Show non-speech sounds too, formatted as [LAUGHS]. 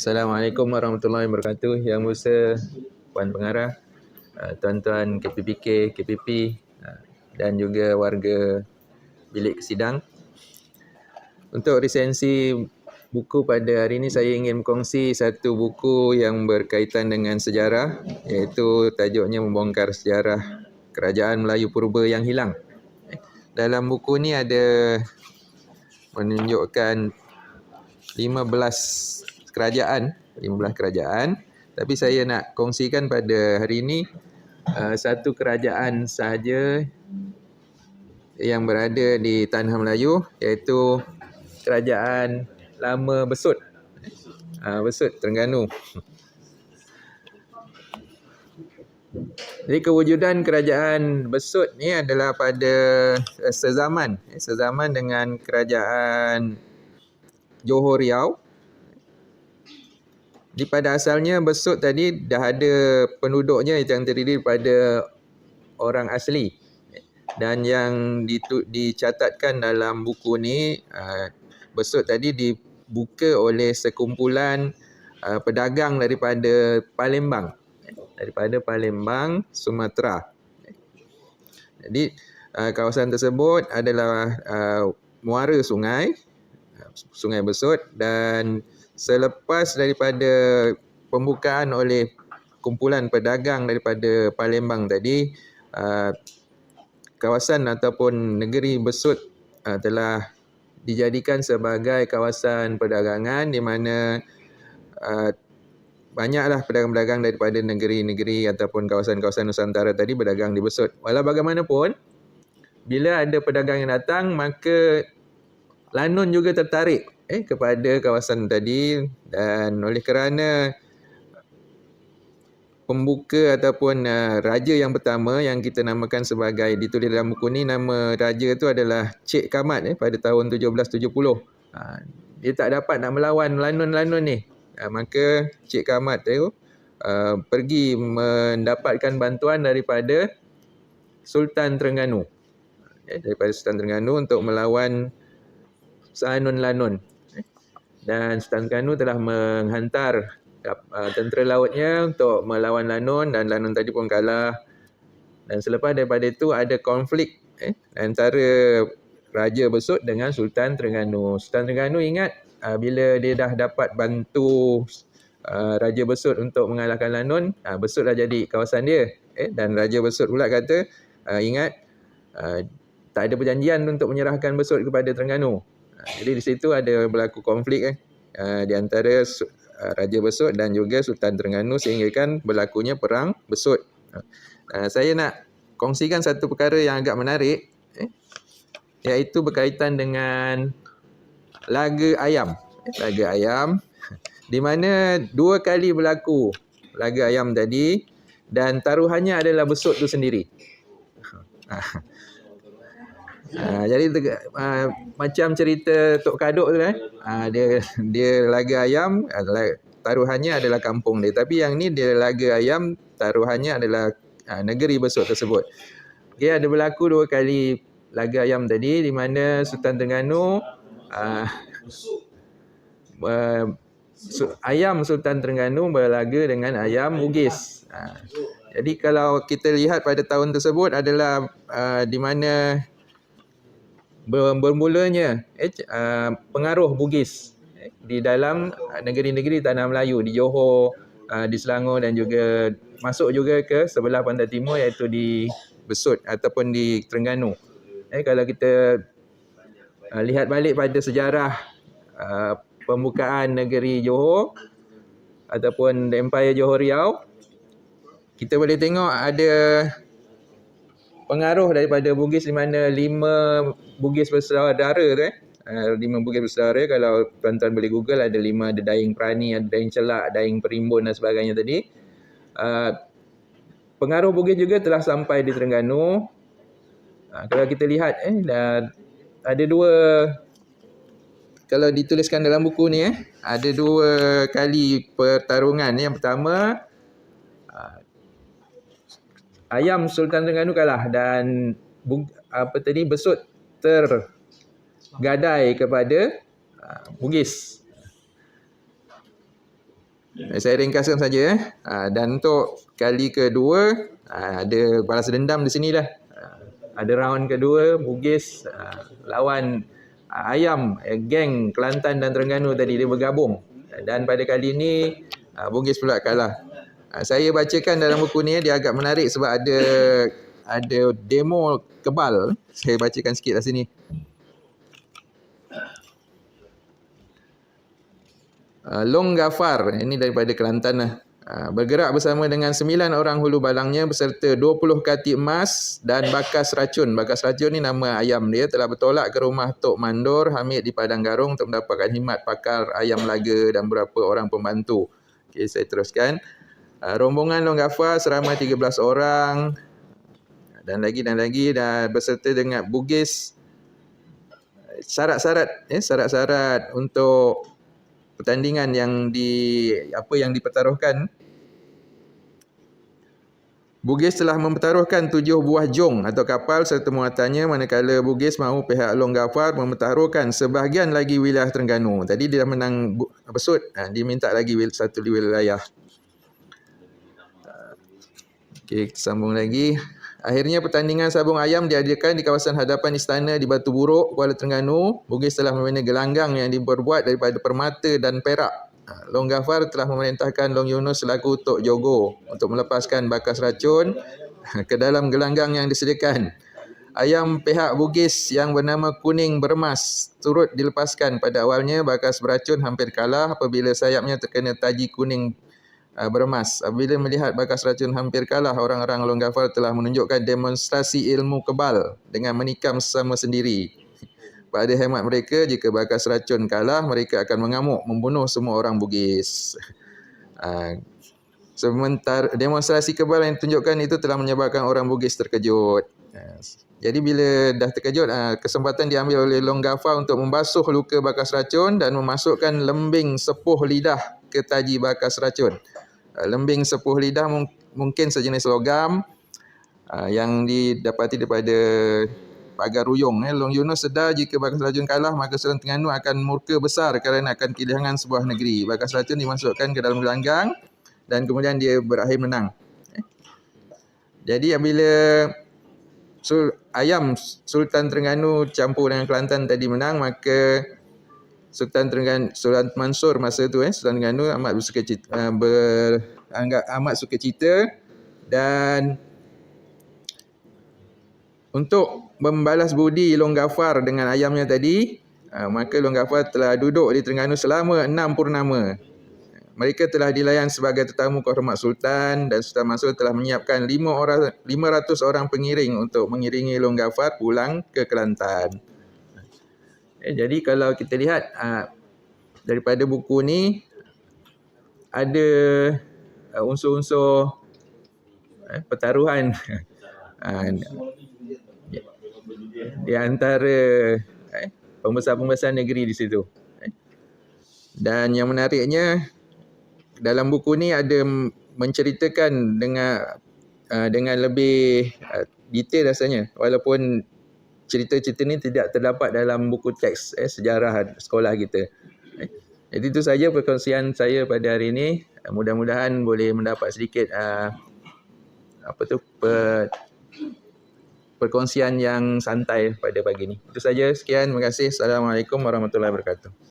Assalamualaikum warahmatullahi wabarakatuh. Yang Musa, Puan Pengarah, uh, tuan-tuan KPPK, KPP uh, dan juga warga bilik sidang. Untuk resensi buku pada hari ini saya ingin berkongsi satu buku yang berkaitan dengan sejarah iaitu tajuknya Membongkar Sejarah Kerajaan Melayu Purba yang Hilang. Dalam buku ni ada menunjukkan 15 kerajaan, 15 kerajaan. Tapi saya nak kongsikan pada hari ini uh, satu kerajaan sahaja yang berada di tanah Melayu iaitu kerajaan lama Besut. Uh, Besut Terengganu. Jadi kewujudan kerajaan Besut ni adalah pada uh, sezaman, eh, sezaman dengan kerajaan Johor Riau di pada asalnya Besut tadi dah ada penduduknya yang terdiri daripada orang asli. Dan yang ditu, dicatatkan dalam buku ni Besut tadi dibuka oleh sekumpulan pedagang daripada Palembang. Daripada Palembang, Sumatera. Jadi kawasan tersebut adalah muara sungai, Sungai Besut dan selepas daripada pembukaan oleh kumpulan pedagang daripada Palembang tadi uh, kawasan ataupun negeri Besut uh, telah dijadikan sebagai kawasan perdagangan di mana uh, banyaklah pedagang-pedagang daripada negeri-negeri ataupun kawasan-kawasan Nusantara tadi berdagang di Besut. Walau bagaimanapun, bila ada pedagang yang datang, maka Lanun juga tertarik eh kepada kawasan tadi dan oleh kerana pembuka ataupun uh, raja yang pertama yang kita namakan sebagai ditulis dalam buku ni nama raja tu adalah Cik Kamat eh pada tahun 1770. Ha, dia tak dapat nak melawan lanun-lanun ni. Ha, maka Cik Kamat tu uh, pergi mendapatkan bantuan daripada Sultan Terengganu. Eh, daripada Sultan Terengganu untuk melawan Sanun Lanun dan Sultan Terengganu telah menghantar uh, tentera lautnya untuk melawan Lanun dan Lanun tadi pun kalah. Dan selepas daripada itu ada konflik eh, antara Raja Besut dengan Sultan Terengganu. Sultan Terengganu ingat uh, bila dia dah dapat bantu uh, Raja Besut untuk mengalahkan Lanun, uh, Besut dah jadi kawasan dia. Eh, dan Raja Besut pula kata, uh, ingat uh, tak ada perjanjian untuk menyerahkan Besut kepada Terengganu. Jadi di situ ada berlaku konflik eh uh, di antara uh, Raja Besut dan juga Sultan Terengganu sehingga kan berlakunya perang Besut. Saya nak kongsikan satu perkara yang agak menarik eh iaitu berkaitan dengan laga ayam. Laga ayam di mana dua kali berlaku laga ayam tadi dan taruhannya adalah besut tu sendiri. Ha, jadi uh, macam cerita Tok Kaduk tu kan. Uh, dia dia laga ayam taruhannya adalah kampung dia. Tapi yang ni dia laga ayam taruhannya adalah uh, negeri besut tersebut. Okey ada berlaku dua kali laga ayam tadi di mana Sultan Terengganu uh, uh, ayam Sultan Terengganu berlaga dengan ayam Bugis. Uh, jadi kalau kita lihat pada tahun tersebut adalah uh, di mana bermulanya eh, uh, pengaruh Bugis eh, di dalam negeri-negeri tanah Melayu di Johor, uh, di Selangor dan juga masuk juga ke sebelah pantai timur iaitu di Besut ataupun di Terengganu. Eh, kalau kita uh, lihat balik pada sejarah uh, pembukaan negeri Johor ataupun Empire Johor Riau, kita boleh tengok ada pengaruh daripada Bugis di mana lima Bugis bersaudara tu eh. Uh, lima Bugis bersaudara kalau tuan-tuan boleh google ada lima ada Daing Perani, ada Daing Celak, Daing Perimbun dan sebagainya tadi. Uh, pengaruh Bugis juga telah sampai di Terengganu. Uh, kalau kita lihat eh dah ada dua kalau dituliskan dalam buku ni eh ada dua kali pertarungan yang pertama ayam Sultan Terengganu kalah dan apa tadi besut tergadai kepada uh, Bugis. Saya ringkaskan saja eh. Ha, dan untuk kali kedua ha, ada balas dendam di sini dah. Ha, ada round kedua Bugis lawan Ayam geng Kelantan dan Terengganu tadi dia bergabung. Dan pada kali ini Bugis pula kalah. Saya bacakan dalam buku ni dia agak menarik sebab ada ada demo kebal. Saya bacakan sikit lah sini. Uh, Long Gafar, ini daripada Kelantan lah. Uh, bergerak bersama dengan sembilan orang hulu balangnya beserta 20 kati emas dan bakas racun. Bakas racun ni nama ayam dia telah bertolak ke rumah Tok Mandor Hamid di Padang Garung untuk mendapatkan himat pakar ayam laga dan beberapa orang pembantu. Okey, saya teruskan. Uh, rombongan Long Gafar seramai 13 orang dan lagi dan lagi dan berserta dengan Bugis syarat-syarat eh syarat-syarat untuk pertandingan yang di apa yang dipertaruhkan Bugis telah mempertaruhkan tujuh buah jong atau kapal serta muatannya manakala Bugis mahu pihak Long Gafar mempertaruhkan sebahagian lagi wilayah Terengganu. Tadi dia dah menang besut, ha, dia minta lagi satu wilayah. Okey, sambung lagi. Akhirnya pertandingan sabung ayam diadakan di kawasan hadapan istana di Batu Buruk, Kuala Terengganu. Bugis telah membina gelanggang yang diperbuat daripada permata dan perak. Ha, Long Gafar telah memerintahkan Long Yunus selaku Tok Jogo untuk melepaskan bakas racun ke dalam gelanggang yang disediakan. Ayam pihak Bugis yang bernama Kuning Bermas turut dilepaskan pada awalnya bakas beracun hampir kalah apabila sayapnya terkena taji kuning beremas. Apabila melihat bakas racun hampir kalah, orang-orang Long Gafar telah menunjukkan demonstrasi ilmu kebal dengan menikam sesama sendiri. Pada hemat mereka, jika bakas racun kalah, mereka akan mengamuk, membunuh semua orang Bugis. Uh, sementara demonstrasi kebal yang ditunjukkan itu telah menyebabkan orang Bugis terkejut. Jadi bila dah terkejut, kesempatan diambil oleh Long Gafar untuk membasuh luka bakas racun dan memasukkan lembing sepuh lidah ke taji bakas racun. Uh, lembing sepuh lidah mungkin sejenis logam uh, yang didapati daripada pagar ruyung. Eh. Long Yunus sedar jika Bakas Racun kalah maka Selang Terengganu akan murka besar kerana akan kehilangan sebuah negeri. Bakas Racun dimasukkan ke dalam gelanggang dan kemudian dia berakhir menang. Eh. Jadi apabila Sul, ayam Sultan Terengganu campur dengan Kelantan tadi menang maka Sultan Terengganu Sultan Mansur masa tu eh Sultan Terengganu amat bersuka cita, uh, beranggap amat suka cita dan untuk membalas budi Long Gafar dengan ayamnya tadi uh, maka Long Gafar telah duduk di Terengganu selama enam purnama mereka telah dilayan sebagai tetamu kehormat Sultan dan Sultan Mansur telah menyiapkan lima orang 500 orang pengiring untuk mengiringi Long Gafar pulang ke Kelantan. Eh, jadi kalau kita lihat uh, daripada buku ni ada uh, unsur-unsur uh, pertaruhan uh, [LAUGHS] di antara uh, pembesar-pembesar negeri di situ. Dan yang menariknya dalam buku ni ada menceritakan dengan uh, dengan lebih uh, detail rasanya walaupun cerita-cerita ni tidak terdapat dalam buku teks eh, sejarah sekolah kita. Eh. Jadi itu saja perkongsian saya pada hari ini. Mudah-mudahan boleh mendapat sedikit uh, apa tu per, perkongsian yang santai pada pagi ini. Itu saja. Sekian. Terima kasih. Assalamualaikum warahmatullahi wabarakatuh.